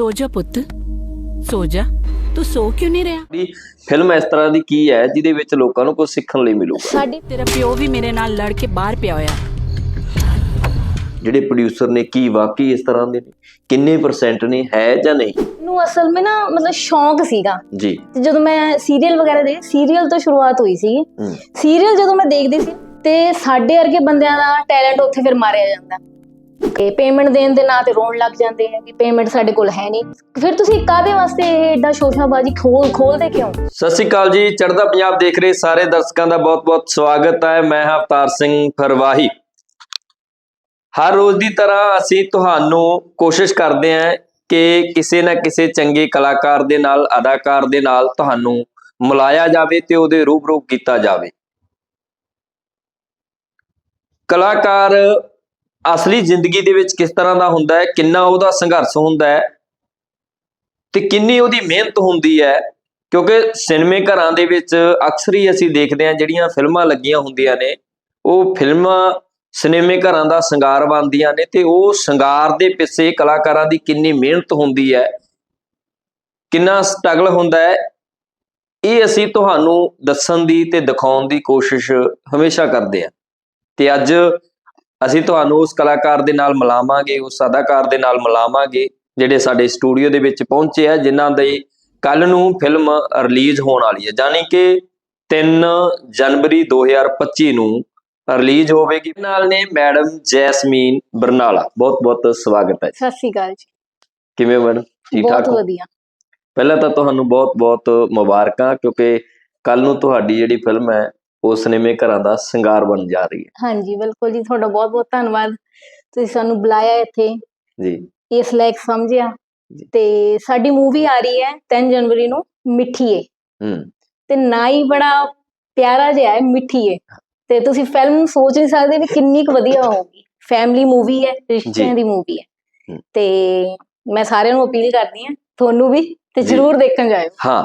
ਸੋ ਜਾ ਪੁੱਤ। ਸੋ ਜਾ। ਤੂੰ ਸੋ ਕਿਉਂ ਨਹੀਂ ਰਿਹਾ? ਦੀ ਫਿਲਮ ਇਸ ਤਰ੍ਹਾਂ ਦੀ ਕੀ ਹੈ ਜਿਹਦੇ ਵਿੱਚ ਲੋਕਾਂ ਨੂੰ ਕੁਝ ਸਿੱਖਣ ਲਈ ਮਿਲੂਗਾ? ਸਾਡੀ ਤੇਰਾ ਪਿਓ ਵੀ ਮੇਰੇ ਨਾਲ ਲੜ ਕੇ ਬਾਹਰ ਪਿਆ ਹੋਇਆ। ਜਿਹੜੇ ਪ੍ਰੋਡਿਊਸਰ ਨੇ ਕੀ ਵਾਕਈ ਇਸ ਤਰ੍ਹਾਂ ਦੇ ਨੇ? ਕਿੰਨੇ ਪਰਸੈਂਟ ਨੇ? ਹੈ ਜਾਂ ਨਹੀਂ? ਨੂੰ ਅਸਲ ਵਿੱਚ ਨਾ ਮਤਲਬ ਸ਼ੌਂਕ ਸੀਗਾ। ਜੀ। ਤੇ ਜਦੋਂ ਮੈਂ ਸੀਰੀਅਲ ਵਗੈਰਾ ਦੇ ਸੀਰੀਅਲ ਤੋਂ ਸ਼ੁਰੂਆਤ ਹੋਈ ਸੀ। ਸੀਰੀਅਲ ਜਦੋਂ ਮੈਂ ਦੇਖਦੀ ਸੀ ਤੇ ਸਾਡੇ ਵਰਗੇ ਬੰਦਿਆਂ ਦਾ ਟੈਲੈਂਟ ਉੱਥੇ ਫਿਰ ਮਾਰਿਆ ਜਾਂਦਾ। ਤੇ ਪੇਮੈਂਟ ਦੇਣ ਦੇ ਨਾਂ ਤੇ ਰੋਣ ਲੱਗ ਜਾਂਦੇ ਆ ਕਿ ਪੇਮੈਂਟ ਸਾਡੇ ਕੋਲ ਹੈ ਨਹੀਂ। ਫਿਰ ਤੁਸੀਂ ਕਾਦੇ ਵਾਸਤੇ ਇਹ ਏਡਾ ਸ਼ੋਸ਼ਾਬਾਜੀ ਖੋਲ ਖੋਲਦੇ ਕਿਉਂ? ਸਤਿ ਸ਼੍ਰੀ ਅਕਾਲ ਜੀ, ਚੜ੍ਹਦਾ ਪੰਜਾਬ ਦੇਖ ਰਹੇ ਸਾਰੇ ਦਰਸ਼ਕਾਂ ਦਾ ਬਹੁਤ-ਬਹੁਤ ਸਵਾਗਤ ਹੈ। ਮੈਂ ਹਾਂ ਅਵਤਾਰ ਸਿੰਘ ਫਰਵਾਹੀ। ਹਰ ਰੋਜ਼ ਦੀ ਤਰ੍ਹਾਂ ਅਸੀਂ ਤੁਹਾਨੂੰ ਕੋਸ਼ਿਸ਼ ਕਰਦੇ ਹਾਂ ਕਿ ਕਿਸੇ ਨਾ ਕਿਸੇ ਚੰਗੇ ਕਲਾਕਾਰ ਦੇ ਨਾਲ, ਅਦਾਕਾਰ ਦੇ ਨਾਲ ਤੁਹਾਨੂੰ ਮਿਲਾਇਆ ਜਾਵੇ ਤੇ ਉਹਦੇ ਰੂਬਰੂ ਕੀਤਾ ਜਾਵੇ। ਕਲਾਕਾਰ ਅਸਲੀ ਜ਼ਿੰਦਗੀ ਦੇ ਵਿੱਚ ਕਿਸ ਤਰ੍ਹਾਂ ਦਾ ਹੁੰਦਾ ਹੈ, ਕਿੰਨਾ ਉਹਦਾ ਸੰਘਰਸ਼ ਹੁੰਦਾ ਹੈ ਤੇ ਕਿੰਨੀ ਉਹਦੀ ਮਿਹਨਤ ਹੁੰਦੀ ਹੈ, ਕਿਉਂਕਿ ਸਿਨੇਮੇ ਘਰਾਂ ਦੇ ਵਿੱਚ ਅਕਸਰ ਹੀ ਅਸੀਂ ਦੇਖਦੇ ਹਾਂ ਜਿਹੜੀਆਂ ਫਿਲਮਾਂ ਲੱਗੀਆਂ ਹੁੰਦੀਆਂ ਨੇ, ਉਹ ਫਿਲਮਾਂ ਸਿਨੇਮੇ ਘਰਾਂ ਦਾ ਸ਼ਿੰਗਾਰ ਬਣਦੀਆਂ ਨੇ ਤੇ ਉਹ ਸ਼ਿੰਗਾਰ ਦੇ ਪਿੱਛੇ ਕਲਾਕਾਰਾਂ ਦੀ ਕਿੰਨੀ ਮਿਹਨਤ ਹੁੰਦੀ ਹੈ, ਕਿੰਨਾ ਸਟਰਗਲ ਹੁੰਦਾ ਹੈ, ਇਹ ਅਸੀਂ ਤੁਹਾਨੂੰ ਦੱਸਣ ਦੀ ਤੇ ਦਿਖਾਉਣ ਦੀ ਕੋਸ਼ਿਸ਼ ਹਮੇਸ਼ਾ ਕਰਦੇ ਹਾਂ। ਤੇ ਅੱਜ ਅਸੀਂ ਤੁਹਾਨੂੰ ਉਸ ਕਲਾਕਾਰ ਦੇ ਨਾਲ ਮਿਲਾਵਾਂਗੇ ਉਸ ਅਦਾਕਾਰ ਦੇ ਨਾਲ ਮਿਲਾਵਾਂਗੇ ਜਿਹੜੇ ਸਾਡੇ ਸਟੂਡੀਓ ਦੇ ਵਿੱਚ ਪਹੁੰਚੇ ਆ ਜਿਨ੍ਹਾਂ ਦੇ ਕੱਲ ਨੂੰ ਫਿਲਮ ਰਿਲੀਜ਼ ਹੋਣ ਵਾਲੀ ਹੈ। ਯਾਨੀ ਕਿ 3 ਜਨਵਰੀ 2025 ਨੂੰ ਰਿਲੀਜ਼ ਹੋਵੇਗੀ। ਨਾਲ ਨੇ ਮੈਡਮ ਜੈਸਮੀਨ ਬਰਨਾਲਾ। ਬਹੁਤ ਬਹੁਤ ਸਵਾਗਤ ਹੈ ਸਤਿ ਸ੍ਰੀ ਅਕਾਲ ਜੀ। ਕਿਵੇਂ ਮੈਡਮ? ਠੀਕ ਠਾਕ ਬਹੁਤ ਵਧੀਆ। ਪਹਿਲਾਂ ਤਾਂ ਤੁਹਾਨੂੰ ਬਹੁਤ ਬਹੁਤ ਮੁਬਾਰਕਾਂ ਕਿਉਂਕਿ ਕੱਲ ਨੂੰ ਤੁਹਾਡੀ ਜਿਹੜੀ ਫਿਲਮ ਹੈ ਉਹ ਸਿਨੇਮੇ ਘਰਾਂ ਦਾ ਸ਼ਿੰਗਾਰ ਬਣ ਜਾ ਰਹੀ ਹੈ। ਹਾਂਜੀ ਬਿਲਕੁਲ ਜੀ ਤੁਹਾਡਾ ਬਹੁਤ ਬਹੁਤ ਧੰਨਵਾਦ। ਤੁਸੀਂ ਸਾਨੂੰ ਬੁਲਾਇਆ ਇੱਥੇ। ਜੀ। ਇਸ ਲਾਇਕ ਸਮਝਿਆ। ਤੇ ਸਾਡੀ ਮੂਵੀ ਆ ਰਹੀ ਹੈ 3 ਜਨਵਰੀ ਨੂੰ ਮਿੱਠੀਏ। ਹੂੰ। ਤੇ ਨਾ ਹੀ ਬੜਾ ਪਿਆਰਾ ਜਿਹਾ ਹੈ ਮਿੱਠੀਏ। ਤੇ ਤੁਸੀਂ ਫਿਲਮ ਸੋਚ ਨਹੀਂ ਸਕਦੇ ਵੀ ਕਿੰਨੀ ਕੁ ਵਧੀਆ ਹੋਊਗੀ। ਫੈਮਿਲੀ ਮੂਵੀ ਹੈ ਰਿਸ਼ਤਿਆਂ। ਦੀ ਮੂਵੀ ਹੈ। ਤੇ ਮੈਂ ਸਾਰਿਆਂ ਨੂੰ ਅਪੀਲ ਕਰਦੀ ਹਾਂ ਤੁਹਾਨੂੰ ਵੀ ਤੇ। ਜਰੂਰ ਦੇਖਣ ਜਾਇਓ। ਹਾਂ।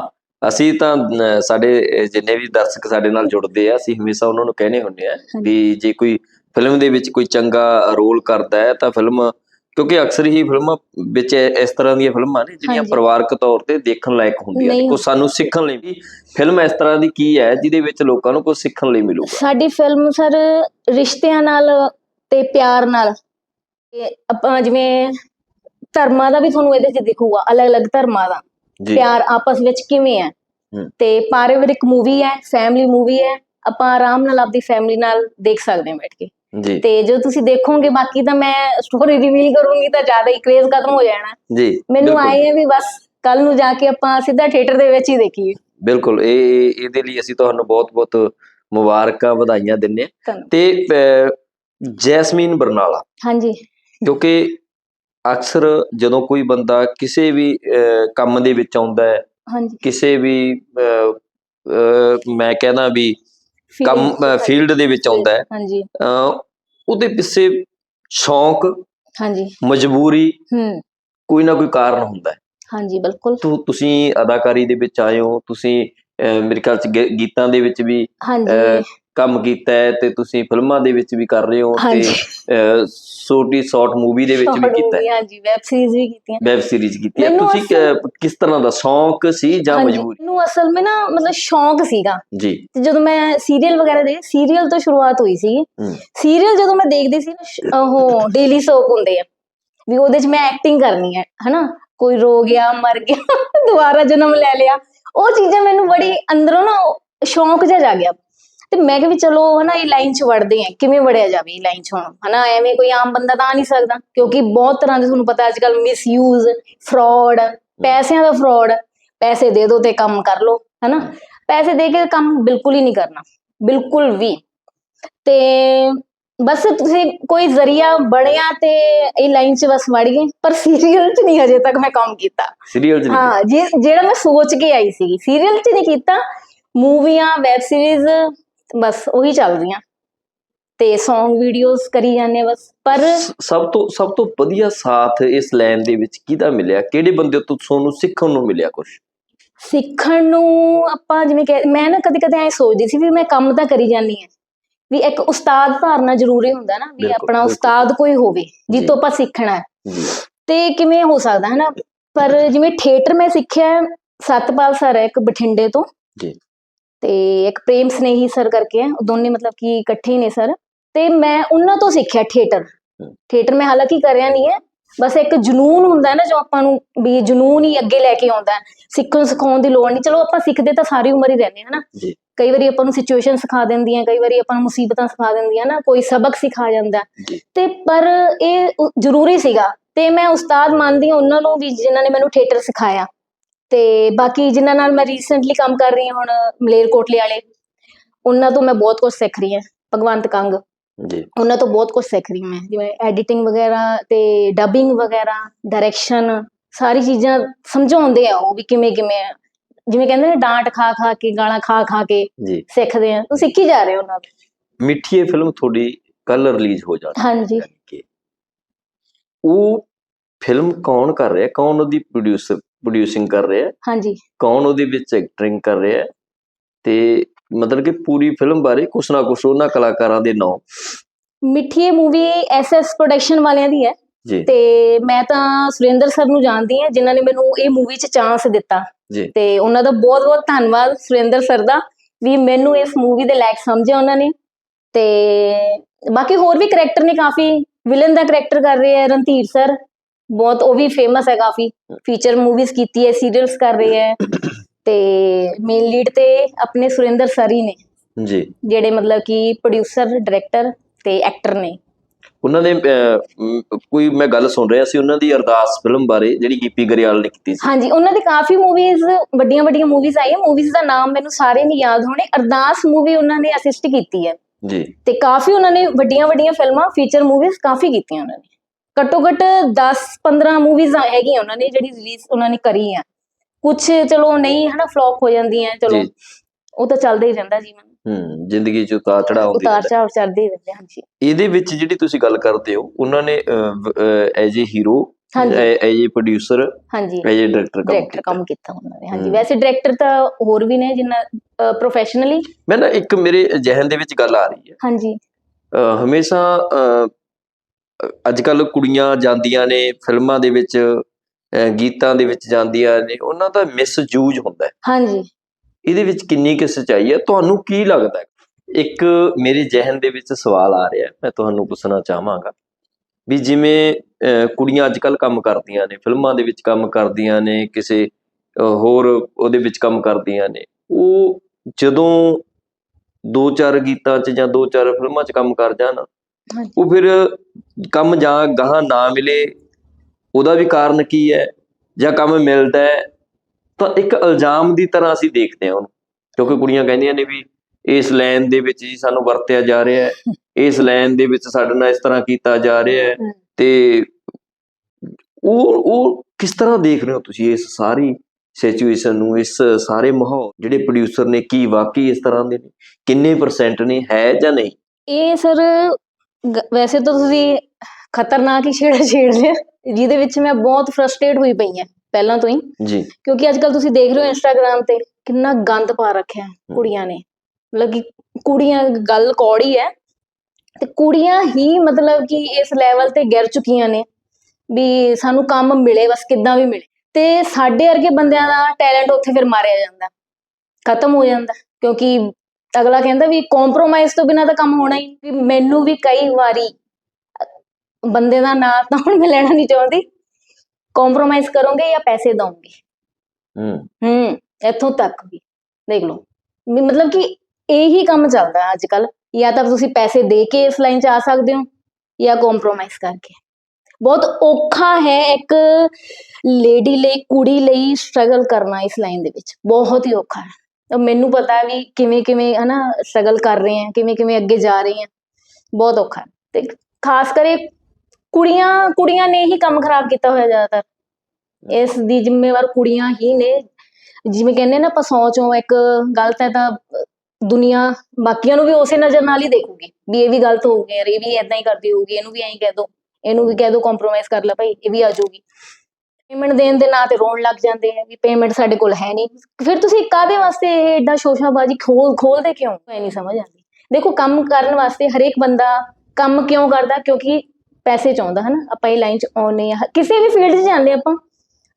ਅਸੀਂ ਤਾਂ ਸਾਡੇ ਜਿੰਨੇ ਵੀ ਦਰਸ਼ਕ ਸਾਡੇ ਨਾਲ ਜੁੜਦੇ ਆ ਅਸੀਂ ਹਮੇਸ਼ਾ ਉਹਨਾਂ ਨੂੰ ਕਹਿੰਦੇ ਹੁੰਦੇ ਆ ਵੀ ਜੇ ਕੋਈ ਫਿਲਮ ਦੇ ਵਿੱਚ ਕੋਈ ਚੰਗਾ ਰੋਲ ਕਰਦਾ ਹੈ ਤਾਂ ਫਿਲਮ ਕਿਉਂਕਿ ਅਕਸਰ ਹੀ ਫਿਲਮਾਂ ਵਿੱਚ ਇਸ ਤਰ੍ਹਾਂ ਦੀਆਂ ਫਿਲਮਾਂ ਨੇ ਜਿਹੜੀਆਂ। ਪਰਿਵਾਰਕ ਤੌਰ ਤੇ ਦੇਖਣ ਲਾਇਕ ਹੁੰਦੀਆਂ ਨੇ। ਸਾਨੂੰ ਸਿੱਖਣ ਲਈ ਵੀ ਫਿਲਮ ਇਸ ਤਰ੍ਹਾਂ ਦੀ ਕੀ ਹੈ ਜਿਹਦੇ ਵਿੱਚ ਲੋਕਾਂ ਨੂੰ ਕੁਝ ਸਿੱਖਣ ਲਈ ਮਿਲੂਗਾ? ਸਾਡੀ ਫਿਲਮ ਸਰ ਰਿਸ਼ਤਿਆਂ ਨਾਲ ਤੇ ਪਿਆਰ ਨਾਲ। ਆਪਾਂ ਜਿਵੇਂ ਧਰਮਾਂ ਦਾ ਵੀ ਤੁਹਾਨੂੰ ਇਹਦੇ 'ਚ ਦਿਖੂਗਾ ਅਲੱਗ-ਅਲੱਗ ਧਰਮਾਂ ਦਾ। ਪਿਆਰ ਆਪਸ ਵਿੱਚ ਕਿਵੇਂ ਹੈ। ਤੇ ਪਾਰਿਵਾਰਿਕ ਮੂਵੀ ਹੈ ਫੈਮਿਲੀ ਮੂਵੀ ਹੈ ਆਪਾਂ ਆਰਾਮ ਨਾਲ ਆਪਦੀ ਫੈਮਿਲੀ ਨਾਲ ਦੇਖ ਸਕਦੇ ਹਾਂ ਬੈਠ ਕੇ। ਜੀ। ਤੇ ਜੋ ਤੁਸੀਂ ਦੇਖੋਗੇ ਬਾਕੀ ਤਾਂ ਮੈਂ ਸਟੋਰੀ ਰਿਵੀਲ ਕਰੂੰਗੀ ਤਾਂ ਜ਼ਿਆਦਾ ਹੀ ਕ੍ਰੇਜ਼ ਖਤਮ ਹੋ ਜਾਣਾ। ਜੀ ਮੈਨੂੰ। ਆਏ ਹੈ ਵੀ ਬਸ ਕੱਲ ਨੂੰ ਜਾ ਕੇ ਆਪਾਂ ਸਿੱਧਾ ਥੀਏਟਰ ਦੇ ਵਿੱਚ ਹੀ ਦੇਖੀਏ। ਬਿਲਕੁਲ ਇਹ ਇਹ- ਇਹਦੇ ਲਈ ਅਸੀਂ ਤੁਹਾਨੂੰ ਬਹੁਤ-ਬਹੁਤ ਮੁਬਾਰਕਾਂ ਵਧਾਈਆਂ ਧੰਨਵਾਦ। ਤੇ ਜੈਸਮੀਨ ਬਰਨਾਲਾ। ਹਾਂਜੀ। ਕਿਉਂਕਿ ਅਕਸਰ ਜਦੋਂ ਕੋਈ ਬੰਦਾ ਕਿਸੇ ਵੀ ਕੰਮ ਦੇ ਵਿੱਚ ਆਉਂਦਾ ਹੈ ਹਾਂਜੀ। ਕਿਸੇ ਵੀ ਅਹ, ਅਹ, ਮੈਂ ਕਹਿੰਦਾ ਵੀ ਕੰਮ feelings- ਫੀਲਡ ਦੇ ਵਿੱਚ ਆਉਂਦਾ ਹੈ। ਹਾਂਜੀ। ਅਹ, ਉਹਦੇ ਪਿੱਛੇ ਸ਼ੌਂਕ ਹਾਂਜੀ। ਮਜਬੂਰੀ ਹੂੰ। ਕੋਈ ਨਾ ਕੋਈ ਕਾਰਨ ਹੁੰਦਾ ਹੈ। ਹਾਂਜੀ ਬਿਲਕੁਲ। ਤੁ- ਤੁਸੀਂ ਅਦਾਕਾਰੀ ਦੇ ਵਿੱਚ ਆਏ ਹੋ ਤੁਸੀਂ ਅਹ, ਮੇਰੇ ਖਿਆਲ ਚ ਗੀ- ਗੀਤਾਂ ਦੇ ਵਿੱਚ ਵੀ ਹਾਂਜੀ। ਅਹ, ਕੰਮ ਕੀਤਾ ਹੈ ਤੇ ਤੁਸੀਂ ਫਿਲਮਾਂ ਦੇ ਵਿੱਚ ਵੀ ਕਰ ਰਹੇ ਹੋ ਤੇ ਹਾਂਜੀ। ਅਹ, ਛੋਟੀ ਸ਼ਾਰਟ ਮੂਵੀ ਦੇ ਵਿੱਚ ਵੀ ਕੀਤਾ ਹੈ। ਹਾਂਜੀ ਵੈਬ ਸੀਰੀਜ਼ ਵੀ ਕੀਤੀਆਂ ਵੈਬ ਸੀਰੀਜ਼ ਕੀਤੀ ਹੈ ਤੁਸੀਂ ਕਿਸ ਤਰ੍ਹਾਂ ਦਾ ਸ਼ੌਂਕ ਸੀ ਜਾਂ ਮਜਬੂਰੀ? ਮੈਨੂੰ ਅਸਲ ਵਿੱਚ ਨਾ ਮਤਲਬ ਸ਼ੌਂਕ ਸੀਗਾ। ਜੀ। ਤੇ ਜਦੋਂ ਮੈਂ ਸੀਰੀਅਲ ਵਗੈਰਾ ਦੇ ਸੀਰੀਅਲ ਤੋਂ ਸ਼ੁਰੂਆਤ ਹੋਈ ਸੀ ਸੀਰੀਅਲ ਜਦੋਂ ਮੈਂ ਦੇਖਦੀ ਸੀ ਨਾ, ਉਹ ਡੇਲੀ ਸੋਪ ਹੁੰਦੇ ਆ। ਵੀ ਉਹਦੇ 'ਚ ਮੈਂ ਐਕਟਿੰਗ ਕਰਨੀ ਹੈ ਹਨਾ? ਕੋਈ ਰੋ ਗਿਆ ਮਰ ਗਿਆ ਦੁਬਾਰਾ ਜਨਮ ਲੈ ਲਿਆ। ਉਹ ਚੀਜ਼ਾਂ ਮੈਨੂੰ ਬੜੀ ਅੰਦਰੋਂ ਨਾ ਸ਼ੌਂਕ ਜਿਹਾ ਜਾਗਿਆ। ਤੇ ਮੈਂ ਕਿਹਾ ਵੀ ਚਲੋ ਹਨਾ ਇਹ ਲਾਈਨ 'ਚ ਵੜਦੇ ਆ ਕਿਵੇਂ ਵੜਿਆ ਜਾਵੇ ਇਹ ਲਾਈਨ 'ਚ ਹੁਣ? ਹਨਾ ਐਵੇਂ ਕੋਈ ਆਮ ਬੰਦਾ ਤਾਂ ਆ ਨਹੀਂ ਸਕਦਾ ਕਿਉਂਕਿ ਬਹੁਤ ਤਰ੍ਹਾਂ ਦੇ ਤੁਹਾਨੂੰ ਪਤਾ ਅੱਜ ਕੱਲ ਮਿਸਯੂਜ਼ ਫਰਾਡ ਪੈਸਿਆਂ ਦਾ ਫਰਾਡ ਪੈਸੇ ਦੇ ਦਿਓ ਤੇ ਕੰਮ ਕਰ ਲਓ ਹਨਾ? ਪੈਸੇ ਦੇ ਕੇ ਕੰਮ ਬਿਲਕੁਲ ਹੀ ਨਹੀਂ ਕਰਨਾ ਬਿਲਕੁਲ ਵੀ। ਤੇ ਬਸ ਤੁਸੀਂ ਕੋਈ ਜ਼ਰੀਆ ਬਣਿਆ ਤੇ ਇਹ ਲਾਈਨ 'ਚ ਬਸ ਵੜ ਗਏ ਪਰ ਸੀਰੀਅਲ 'ਚ ਨਹੀਂ ਹਜੇ ਤੱਕ ਮੈਂ ਕੰਮ ਕੀਤਾ। ਸੀਰੀਅਲ ਚ ਨਹੀਂ ਹਾਂ ਜਿਹੜਾ ਮੈਂ ਸੋਚ ਕੇ ਆਈ ਸੀਗੀ ਸੀਰੀਅਲ 'ਚ ਨਹੀਂ ਕੀਤਾ। ਮੂਵੀਆਂ ਵੈਬ ਸੀਰੀਜ਼ ਬਸ ਉਹੀ ਚੱਲਦੀਆਂ। ਤੇ Song ਵੀਡੀਓਜ਼ ਕਰੀ ਜਾਂਦੇ ਆ ਬਸ। ਪਰ ਸਭ ਤੋਂ ਸਭ ਤੋਂ ਵਧੀਆ ਸਾਥ ਇਸ ਲਾਈਨ ਦੇ ਵਿੱਚ ਕਿਹਦਾ ਮਿਲਿਆ? ਕਿਹੜੇ ਬੰਦੇ ਤੋਂ ਤੁਹਾਨੂੰ ਸਿੱਖਣ ਨੂੰ ਮਿਲਿਆ ਕੁਝ ਸਿੱਖਣ ਨੂੰ ਆਪਾਂ ਜਿਵੇਂ ਕਿ ਮੈਂ ਨਾ ਕਦੇ ਕਦੇ ਐ ਸੋਚਦੀ ਸੀ ਵੀ ਮੈਂ ਕੰਮ ਤਾਂ ਕਰੀ ਜਾਂਦੀ ਹਾਂ। ਵੀ ਇੱਕ ਉਸਤਾਦ ਧਾਰਨਾ ਜ਼ਰੂਰੀ ਹੁੰਦਾ ਨਾ ਵੀ ਆਪਣਾ। ਉਸਤਾਦ ਕੋਈ ਹੋਵੇ ਜੀ। ਜਿੱਤੋਂ ਆਪਾਂ ਸਿੱਖਣਾ ਤੇ ਕਿਵੇਂ ਹੋ ਸਕਦਾ ਹੈ ਨਾ ਪਰ ਜਿਵੇਂ ਥੀਏਟਰ ਮੈਂ ਸਿੱਖਿਆ ਸਤਪਾਲ ਸਰ ਹੈ ਇੱਕ ਬਠਿੰਡੇ ਤੋਂ। ਜੀ। ਤੇ ਇੱਕ ਪ੍ਰੇਮ ਸਨੇਹੀ ਸਰ ਕਰਕੇ ਹੈ ਉਹ ਦੋਨੇ ਮਤਲਬ ਕਿ ਇਕੱਠੇ ਹੀ ਨੇ ਸਰ ਤੇ ਮੈਂ ਉਹਨਾਂ ਤੋਂ ਸਿੱਖਿਆ ਥੀਏਟਰ। ਥੀਏਟਰ ਮੈਂ ਹਾਲਾਂਕਿ ਕਰਿਆ ਨਹੀਂ ਹੈ ਬਸ ਇੱਕ ਜਨੂਨ ਹੁੰਦਾ ਹੈ ਨਾ ਜੋ ਆਪਾਂ ਨੂੰ ਵੀ ਜਨੂਨ ਹੀ ਅੱਗੇ ਲੈ ਕੇ ਆਉਂਦਾ। ਸਿੱਖਣ ਸਿਖਾਉਣ ਦੀ ਲੋੜ ਨਹੀਂ ਚਲੋ ਆਪਾਂ ਸਿੱਖਦੇ ਤਾਂ ਸਾਰੀ ਉਮਰ ਹੀ ਰਹਿੰਦੇ ਹਾਂ ਨਾ ਜੀ। ਕਈ ਵਾਰੀ ਆਪਾਂ ਨੂੰ ਸਿਚੁਏਸ਼ਨ ਸਿਖਾ ਦਿੰਦੀਆਂ ਕਈ ਵਾਰੀ ਆਪਾਂ ਨੂੰ ਮੁਸੀਬਤਾਂ ਸਿਖਾ ਦਿੰਦੀਆਂ ਨਾ ਕੋਈ ਸਬਕ ਸਿਖਾ ਜਾਂਦਾ। ਤੇ ਪਰ ਇਹ ਜ਼ਰੂਰੀ ਸੀਗਾ ਤੇ ਮੈਂ ਉਸਤਾਦ ਮੰਨਦੀ ਹਾਂ ਉਹਨਾਂ ਨੂੰ ਵੀ ਜਿਨ੍ਹਾਂ ਨੇ ਮੈਨੂੰ ਥੀਏਟਰ ਸਿਖਾਇਆ ਤੇ ਬਾਕੀ ਜਿਨ੍ਹਾਂ ਨਾਲ ਮੈਂ ਰੀਸੈਂਟਲੀ ਕੰਮ ਕਰ ਰਹੀ ਹਾਂ ਹੁਣ ਮਲੇਰਕੋਟਲੇ ਵਾਲੇ ਉਹਨਾਂ ਤੋਂ ਮੈਂ ਬਹੁਤ ਕੁਝ ਸਿੱਖ ਰਹੀ ਹਾਂ ਭਗਵੰਤ ਕੰਗ। ਜੀ। ਉਹਨਾਂ ਤੋਂ ਬਹੁਤ ਕੁਝ ਸਿੱਖ ਰਹੀ ਹਾਂ ਮੈਂ ਜਿਵੇਂ ਐਡੀਟਿੰਗ ਵਗੈਰਾ ਤੇ ਡਬਿੰਗ ਵਗੈਰਾ ਡਾਇਰੈਕਸ਼ਨ ਸਾਰੀ ਚੀਜ਼ਾਂ ਸਮਝਾਉਂਦੇ ਆ ਉਹ ਵੀ ਕਿਵੇਂ ਕਿਵੇਂ ਆ। ਜਿਵੇਂ ਕਹਿੰਦੇ ਨੇ ਡਾਂਟ ਖਾ ਖਾ ਕੇ ਗਾਲਾਂ ਖਾ ਖਾ ਕੇ ਜੀ। ਸਿੱਖਦੇ ਆ। ਉਹ ਸਿੱਖੀ ਜਾ ਰਹੇ ਉਹਨਾਂ ਤੋਂ? ਮਿੱਠੀਏ ਫਿਲਮ ਤੁਹਾਡੀ ਕੱਲ ਰਿਲੀਜ਼ ਹੋ ਜਾਣੀ ਹਾਂਜੀ। ਉਹ ਫਿਲਮ ਕੌਣ ਕਰ ਰਿਹਾ? ਕੌਣ ਉਹਦੀ ਪ੍ਰੋਡਿਊਸਰ ਪ੍ਰੋਡਿਊਸਿੰਗ ਕਰ ਰਿਹਾ ਹਾਂਜੀ। ਕੌਣ ਉਹਦੇ ਵਿੱਚ ਐਕਟਿੰਗ ਕਰ ਰਿਹਾ ਹੈ ਤੇ ਮਤਲਬ ਕਿ ਪੂਰੀ ਫਿਲਮ ਬਾਰੇ ਕੁਛ ਨਾ ਕੁਛ ਉਹਨਾਂ ਕਲਾਕਾਰਾਂ ਦੇ ਨਾਂ। ਮਿੱਠੀਏ ਮੂਵੀ ਐਸਐਸ ਪ੍ਰੋਡਕਸ਼ਨ ਵਾਲਿਆਂ ਦੀ ਹੈ। ਜੀ। ਤੇ ਮੈਂ ਤਾਂ ਸੁਰਿੰਦਰ ਸਰ ਨੂੰ ਜਾਣਦੀ ਹਾਂ ਜਿਨ੍ਹਾਂ ਨੇ ਮੈਨੂੰ ਇਹ ਮੂਵੀ 'ਚ ਚਾਂਸ ਦਿੱਤਾ। ਜੀ। ਤੇ ਉਹਨਾਂ ਦਾ ਬਹੁਤ ਬਹੁਤ ਧੰਨਵਾਦ ਸੁਰਿੰਦਰ ਸਰ ਦਾ ਵੀ ਮੈਨੂੰ ਇਸ ਮੂਵੀ ਦੇ ਲਾਇਕ ਸਮਝਿਆ ਉਹਨਾਂ ਨੇ। ਤੇ ਬਾਕੀ ਹੋਰ ਵੀ ਕਰੈਕਟਰ ਨੇ ਕਾਫੀ ਵਿਲਨ ਦਾ ਕਰੈਕਟਰ ਕਰ ਰਹੇ ਹੈ ਰਣਧੀਰ ਸਰ। ਬਹੁਤ ਉਹ ਵੀ ਫੇਮਸ ਹੈ ਕਾਫੀ ਫੀਚਰ ਮੂਵੀਜ਼ ਕੀਤੀ ਹੈ ਸੀਰੀਅਲਸ ਕਰ ਰਹੇ ਹੈ। ਤੇ ਮੇਨ ਲੀਡ ਤੇ ਆਪਣੇ ਸੁਰਿੰਦਰ ਸਰ ਨੇ। ਜੀ। ਜਿਹੜੇ ਮਤਲਬ ਕਿ ਪ੍ਰੋਡਿਊਸਰ ਡਾਇਰੈਕਟਰ ਤੇ ਐਕਟਰ ਨੇ। ਉਹਨਾਂ ਨੇ ਕੋਈ ਮੈਂ ਗੱਲ ਸੁਣ ਰਿਹਾ ਸੀ ਉਹਨਾਂ ਦੀ ਅਰਦਾਸ ਫਿਲਮ ਬਾਰੇ ਜਿਹੜੀ ਗਿੱਪੀ ਗਰੇਵਾਲ ਨੇ ਕੀਤੀ ਸੀ। ਹਾਂਜੀ ਉਹਨਾਂ ਦੀ ਕਾਫੀ ਮੂਵੀਜ਼ ਵੱਡੀਆਂ ਵੱਡੀਆਂ ਮੂਵੀਜ਼ ਆਈਆਂ। ਮੂਵੀਜ਼ ਦਾ ਨਾਮ ਮੈਨੂੰ ਸਾਰੇ ਨਹੀਂ ਯਾਦ ਹੋਣੇ। ਅਰਦਾਸ ਮੂਵੀ ਉਹਨਾਂ ਨੇ ਅਸਿਸਟ ਕੀਤੀ ਹੈ। ਜੀ। ਤੇ ਕਾਫੀ ਉਹਨਾਂ ਨੇ ਵੱਡੀਆਂ ਵੱਡੀਆਂ ਫਿਲਮਾਂ ਫੀਚਰ ਮੂਵੀਜ਼ ਕਾਫੀ ਕੀਤੀਆਂ ਉਹਨਾਂ ਨੇ। ਘੱਟੋ ਘੱਟ 10 15 ਮੂਵੀਜ਼ ਹੈਗੀਆਂ ਉਹਨਾਂ ਨੇ ਜਿਹੜੀ ਰਿਲੀਜ਼ ਉਹਨਾਂ ਨੇ ਕਰੀ ਆ। ਕੁਝ ਚਲੋ ਨਹੀਂ ਹਨਾ ਫਲॉप ਹੋ ਜਾਂਦੀਆਂ ਚਲੋ। ਉਹ ਤਾਂ ਚੱਲਦਾ ਹੀ ਰਹਿੰਦਾ ਜੀਵਨ ਹੂੰ ਜ਼ਿੰਦਗੀ ਚ ਉਤਾਰ ਚੜਾ ਹੁੰਦੀ ਉਤਾਰ। ਚੜਾਵ ਚੜਦੇ ਹੀ ਰਹਿੰਦੇ ਹਾਂਜੀ। ਇਹਦੇ ਵਿੱਚ ਜਿਹੜੀ ਤੁਸੀਂ ਗੱਲ ਕਰਦੇ ਹੋ ਉਹਨਾਂ ਨੇ as a hero as a producer ਹਾਂਜੀ। ਐਜ ਏ ਡਾਇਰੈਕਟਰ ਕੰਮ ਡਾਇਰੈਕਟਰ ਕੀਤਾ। ਕੰਮ ਕੀਤਾ ਉਹਨਾਂ ਨੇ ਹਾਂਜੀ। ਵੈਸੇ ਡਾਇਰੈਕਟਰ ਤਾਂ ਹੋਰ ਵੀ ਨੇ ਜਿੰਨਾ ਪ੍ਰੋਫੈਸ਼ਨਲੀ ਮੈਂ ਨਾ ਇੱਕ ਮੇਰੇ ਜ਼ਿਹਨ ਦੇ ਵਿੱਚ ਗੱਲ ਆ ਰਹੀ ਹੈ। ਹਾਂਜੀ। ਹਮੇਸ਼ਾ ਅੱਜ ਕੱਲ ਕੁੜੀਆਂ ਜਾਂਦੀਆਂ ਨੇ ਫਿਲਮਾਂ ਦੇ ਵਿੱਚ ਗੀਤਾਂ ਦੇ ਵਿੱਚ ਜਾਂਦੀਆਂ ਨੇ ਉਹਨਾਂ ਦਾ ਮਿਸਯੂਜ ਹੁੰਦਾ ਹੈ। ਹਾਂਜੀ। ਇਹਦੇ ਵਿੱਚ ਕਿੰਨੀ ਕੁ ਸੱਚਾਈ ਹੈ? ਤੁਹਾਨੂੰ ਕੀ ਲੱਗਦਾ ਹੈ? ਇੱਕ ਮੇਰੇ ਜ਼ਿਹਨ ਦੇ ਵਿੱਚ ਸਵਾਲ ਆ ਰਿਹਾ ਮੈਂ ਤੁਹਾਨੂੰ ਪੁੱਛਣਾ ਚਾਹਾਂਗਾ ਵੀ ਜਿਵੇਂ ਕੁੜੀਆਂ ਅੱਜ ਕੱਲ ਕੰਮ ਕਰਦੀਆਂ ਨੇ ਫਿਲਮਾਂ ਦੇ ਵਿੱਚ ਕੰਮ ਕਰਦੀਆਂ ਨੇ ਕਿਸੇ ਹੋਰ ਉਹਦੇ ਵਿੱਚ ਕੰਮ ਕਰਦੀਆਂ ਨੇ ਉਹ ਜਦੋਂ ਦੋ ਚਾਰ ਗੀਤਾਂ 'ਚ ਜਾਂ ਦੋ ਚਾਰ ਫਿਲਮਾਂ 'ਚ ਕੰਮ ਕਰ ਜਾਣ। ਉਹ ਫਿਰ ਕੰਮ ਜਾਂ ਗਾਹਾਂ ਨਾ ਮਿਲੇ ਉਹਦਾ ਵੀ ਕਾਰਨ ਕੀ ਹੈ? ਜਾਂ ਕੰਮ ਮਿਲਦਾ ਹੈ? ਤਾਂ ਇੱਕ ਇਲਜ਼ਾਮ ਦੀ ਤਰ੍ਹਾਂ ਅਸੀਂ ਦੇਖਦੇ ਹਾਂ ਉਹਨੂੰ। ਕਿਉਂਕਿ ਕੁੜੀਆਂ ਕਹਿੰਦੀਆਂ ਨੇ ਵੀ ਇਸ ਲਾਈਨ ਦੇ ਵਿੱਚ ਜੀ ਸਾਨੂੰ ਵਰਤਿਆ ਜਾ ਰਿਹਾ ਹੈ। ਇਸ ਲਾਈਨ ਦੇ ਵਿੱਚ ਸਾਡੇ ਨਾਲ ਇਸ ਤਰ੍ਹਾਂ ਕੀਤਾ ਜਾ ਰਿਹਾ ਹੈ। ਤੇ ਉਹ ਉਹ ਕਿਸ ਤਰ੍ਹਾਂ ਦੇਖ ਰਹੇ ਹੋ ਤੁਸੀਂ ਇਸ ਸਾਰੀ ਸਿਚੁਏਸ਼ਨ ਨੂੰ ਇਸ ਸਾਰੇ ਮਾਹੌਲ? ਜਿਹੜੇ ਪ੍ਰੋਡਿਊਸਰ ਨੇ ਕੀ ਵਾਕਈ ਇਸ ਤਰ੍ਹਾਂ ਦੇ ਨੇ? ਕਿੰਨੇ ਪਰਸੈਂਟ ਨੇ? ਹੈ ਜਾਂ ਨਹੀਂ? ਇਹ ਸਰ ਵੈਸੇ ਤਾਂ ਤੁਸੀਂ ਖਤਰਨਾਕ ਹੀ ਛੇੜਾ ਛੇੜ ਲਿਆ ਜਿਹਦੇ ਵਿੱਚ ਮੈਂ ਬਹੁਤ ਫਰਸਟ੍ਰੇਟ ਹੋਈ ਪਈ ਹਾਂ ਪਹਿਲਾਂ ਤੋਂ ਹੀ। ਜੀ। ਕਿਉਂਕਿ ਅੱਜ ਕੱਲ ਤੁਸੀਂ ਦੇਖ ਰਹੇ ਹੋ ਇੰਸਟਾਗ੍ਰam ਤੇ ਕਿੰਨਾ ਗੰਦ ਪਾ ਰੱਖਿਆ ਕੁੜੀਆਂ ਨੇ। ਮਤਲਬ ਕਿ ਕੁੜੀਆਂ ਗੱਲ ਕੌੜੀ ਹੈ ਤੇ ਕੁੜੀਆਂ ਹੀ ਮਤਲਬ ਕਿ ਇਸ ਲੈਵਲ ਤੇ ਗਿਰ ਚੁੱਕੀਆਂ ਨੇ ਵੀ ਸਾਨੂੰ ਕੰਮ ਮਿਲੇ ਬਸ ਕਿੱਦਾਂ ਵੀ ਮਿਲੇ। ਤੇ ਸਾਡੇ ਵਰਗੇ ਬੰਦਿਆਂ ਦਾ ਟੈਲੈਂਟ ਉੱਥੇ ਫਿਰ ਮਾਰਿਆ ਜਾਂਦਾ ਖਤਮ ਹੋ ਜਾਂਦਾ ਕਿਉਂਕਿ ਅਗਲਾ ਕਹਿੰਦਾ ਵੀ ਕੰਪਰੋਮਾਈਜ਼ ਤੋਂ ਬਿਨਾਂ ਤਾਂ ਕੰਮ ਹੋਣਾ ਹੀ ਨਹੀਂ। ਵੀ ਮੈਨੂੰ ਵੀ ਕਈ ਵਾਰੀ ਬੰਦੇ ਦਾ ਨਾਂ ਤਾਂ ਹੁਣ ਮੈਂ ਲੈਣਾ ਨਹੀਂ ਚਾਹੁੰਦੀ। ਕੰਪਰੋਮਾਈਜ਼ ਕਰੋਗੇ ਜਾਂ ਪੈਸੇ ਦਓਗੇ? ਹੂੰ। ਹੂੰ ਇੱਥੋਂ ਤੱਕ ਵੀ। ਦੇਖ ਲਓ ਮਤਲਬ ਕਿ ਇਹੀ ਕੰਮ ਚੱਲਦਾ ਅੱਜ ਕੱਲ ਜਾਂ ਤਾਂ ਤੁਸੀਂ ਪੈਸੇ ਦੇ ਕੇ ਇਸ ਲਾਈਨ 'ਚ ਆ ਸਕਦੇ ਹੋ ਜਾਂ ਕੰਪਰੋਮਾਈਜ਼ ਕਰਕੇ। ਬਹੁਤ ਔਖਾ ਹੈ ਇੱਕ ਲੇਡੀ ਲਈ ਕੁੜੀ ਲਈ ਸਟਰਗਲ ਕਰਨਾ ਇਸ ਲਾਈਨ ਦੇ ਵਿੱਚ। ਬਹੁਤ ਹੀ ਔਖਾ ਹੈ। ਮੈਨੂੰ ਪਤਾ ਵੀ ਕਿਵੇਂ ਕਿਵੇਂ ਹਨਾ ਸਟਰਗਲ ਕਰ ਰਹੇ ਆ ਕਿਵੇਂ ਕਿਵੇਂ ਅੱਗੇ ਜਾ ਰਹੇ ਆ ਬਹੁਤ ਔਖਾ ਤੇ ਖਾਸ ਕਰੇ ਕੁੜੀਆਂ ਕੁੜੀਆਂ ਨੇ ਹੀ ਕੰਮ ਖਰਾਬ ਕੀਤਾ ਹੋਇਆ ਜ਼ਿਆਦਾਤਰ। ਇਸ ਦੀ ਜ਼ਿੰਮੇਵਾਰ ਕੁੜੀਆਂ ਹੀ ਨੇ। ਜਿਵੇਂ ਕਹਿੰਦੇ ਨਾ ਆਪਾਂ ਸੌ ਚੋਂ ਇੱਕ ਗਲਤ ਹੈ ਤਾਂ ਦੁਨੀਆ ਬਾਕੀਆਂ ਨੂੰ ਵੀ ਉਸੇ ਨਜ਼ਰ ਨਾਲ ਹੀ ਦੇਖੂਗੀ। ਵੀ ਇਹ ਵੀ ਗਲਤ ਹੋ ਗਿਆ ਇਹ ਵੀ ਇਦਾਂ ਹੀ ਕਰਦੀ ਹੋਊਗੀ ਇਹਨੂੰ ਵੀ ਐਂ ਕਹਿ ਦੋ ਇਹਨੂੰ ਵੀ ਕਹਿ ਦੋ ਕੰਪਰੋਮਾਈਜ਼ ਕਰ ਲੈ ਭਾਈ ਇਹ ਵੀ ਆ ਜਾਊਗੀ। ਪੇਮੈਂਟ ਦੇਣ ਦੇ ਨਾਂ ਤੇ ਰੋਣ ਲੱਗ ਜਾਂਦੇ ਆ ਵੀ ਪੇਮੈਂਟ ਸਾਡੇ ਕੋਲ ਹੈ ਨਹੀਂ। ਫਿਰ ਤੁਸੀਂ ਕਾਦੇ ਵਾਸਤੇ ਇਹ ਏਡਾ ਸ਼ੋਸ਼ਾਬਾਜੀ ਖੋਲ ਖੋਲਦੇ ਕਿਉਂ? ਐ ਨਹੀਂ ਸਮਝ ਆਉਂਦੀ। ਦੇਖੋ, ਕੰਮ ਕਰਨ ਵਾਸਤੇ ਹਰੇਕ ਬੰਦਾ ਕੰਮ ਕਿਉਂ ਕਰਦਾ? ਕਿਉਂਕਿ ਪੈਸੇ ਚਾਹੁੰਦਾ, ਹਨਾ? ਆਪਾਂ ਇਹ ਲਾਈਨ 'ਚ ਆਉਨੇ ਆ ਕਿਸੇ ਵੀ ਫੀਲਡ 'ਚ ਜਾਂਦੇ ਆਪਾਂ,